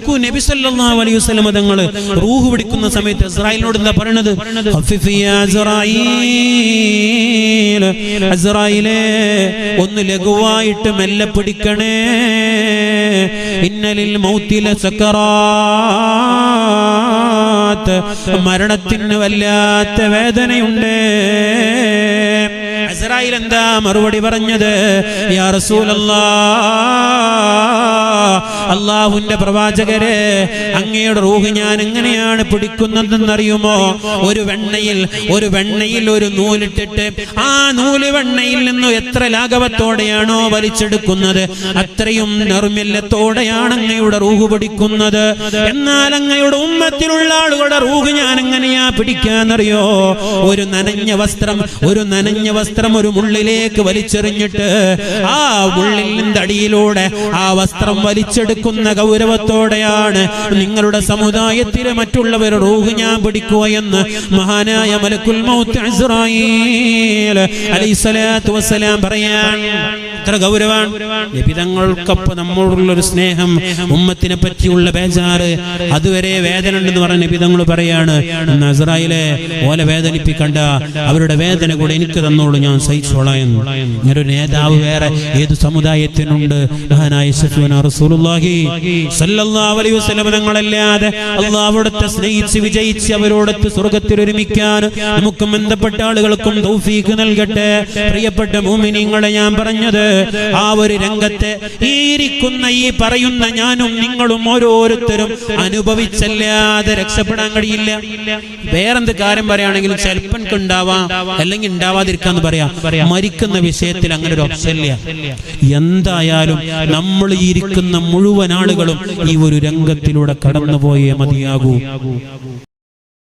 നോക്കൂ നബി സല്ലല്ലാഹു അലൈഹി വസല്ലം തങ്ങൾ റൂഹ് പിടിക്കുന്ന സമയത്ത് ഇസ്രായേലിനോട് എന്താ പറയണത്? അസ്രായിലേ ഒന്ന് ലഘുവായിട്ട് മെല്ലെ പിടിക്കണേ. ഇന്നലിൽ മൗത്തിലെ സക്കറാത്ത് മരണത്തിന് വല്ലാത്ത വേദനയുണ്ട്. ഇസ്രായേൽ എന്താ മറുപടി പറഞ്ഞത്? യാ റസൂലല്ലാ അള്ളാഹുവിന്റെ പ്രവാചകരെ അങ്ങയുടെ റൂഹ് ഞാൻ എങ്ങനെയാണ് പിടിക്കുന്നതെന്നറിയുമോ? ഒരു വെണ്ണയിൽ ഒരു വെണ്ണയിൽ ഒരു നൂലിട്ടിട്ട് ആ നൂൽ വെണ്ണയിൽ നിന്ന് എത്ര ലാഘവത്തോടെയാണോ വലിച്ചെടുക്കുന്നത്? അത്രയും നിർമ്മല്യത്തോടെയാണ് അങ്ങയുടെ റൂഹ് പിടിക്കുന്നത്. എന്നാൽ അങ്ങയുടെ ഉമ്മത്തിലുള്ള ആളുകളുടെ റൂഹ് ഞാൻ എങ്ങനെയാ പിടിക്കാന്നറിയോ? ഒരു നനഞ്ഞ വസ്ത്രം ഒരു നനഞ്ഞ വസ്ത്രം ഒരു മുള്ളിലേക്ക് വലിച്ചെറിഞ്ഞിട്ട് ആ മുള്ളിൽ നിന്റെ അടിയിലൂടെ ആ വസ്ത്രം വലിച്ചെടുക്കുന്ന ഗൗരവത്തോടെയാണ് നിങ്ങളുടെ സമുദായത്തിലെ മറ്റുള്ളവർ റൂഹ് ഞാൻ പിടിക്കുക എന്ന് മഹാനായ മലക്കുൽ മൗത്ത് അലൈസലാത്തു വസ്സലാം പറയാൻ എത്ര ഗൗരവാണ് നബിതങ്ങൾക്കൊപ്പം നമ്മളുള്ളൊരു ഒരു സ്നേഹം ഉമ്മത്തിനെ പറ്റിയുള്ള ബേജാറ്. അതുവരെ വേദന ഉണ്ടെന്ന് പറഞ്ഞ നബിതങ്ങൾ പറയാണ് നസറായിലെ ഓല വേദനിപ്പിക്കണ്ട. അവരുടെ വേദന കൂടെ എനിക്ക് തന്നോളൂ ഞാൻ സഹിച്ചോളാം. എന്ന് ഇങ്ങനെ ഒരു നേതാവ് വേറെ ഏത് സമുദായത്തിനുണ്ട്? മഹാനായ തങ്ങളല്ലാതെ അള്ളാഹ് അവിടുത്തെ സ്നേഹിച്ച് വിജയിച്ച് അവരോടൊത്ത് സ്വർഗത്തിൽ ഒരുമിക്കാൻ നമുക്കും ബന്ധപ്പെട്ട ആളുകൾക്കും തൗഫീഖ് നൽകട്ടെ. പ്രിയപ്പെട്ട ഭൂമിനിങ്ങളെ ഞാൻ പറഞ്ഞത് ആ ഒരു രംഗത്ത് ഈ ഇരിക്കുന്ന ഈ പറയുന്ന ഞാനും നിങ്ങളും ഓരോരുത്തരും അനുഭവിച്ചല്ലാതെ രക്ഷപ്പെടാൻ കഴിയില്ല. വേറെന്ത് കാര്യം പറയുകയാണെങ്കിലും ചിലപ്പം ഉണ്ടാവാം. അല്ലെങ്കിൽ ഉണ്ടാവാതിരിക്കാന്ന് പറയാം. മരിക്കുന്ന വിഷയത്തിൽ അങ്ങനെ ഒരു ഓപ്ഷൻ ഇല്ല എന്തായാലും നമ്മൾ ഇരിക്കുന്ന മുഴുവൻ ആളുകളും ഈ ഒരു രംഗത്തിലൂടെ കടന്നുപോയേ മതിയാകൂ.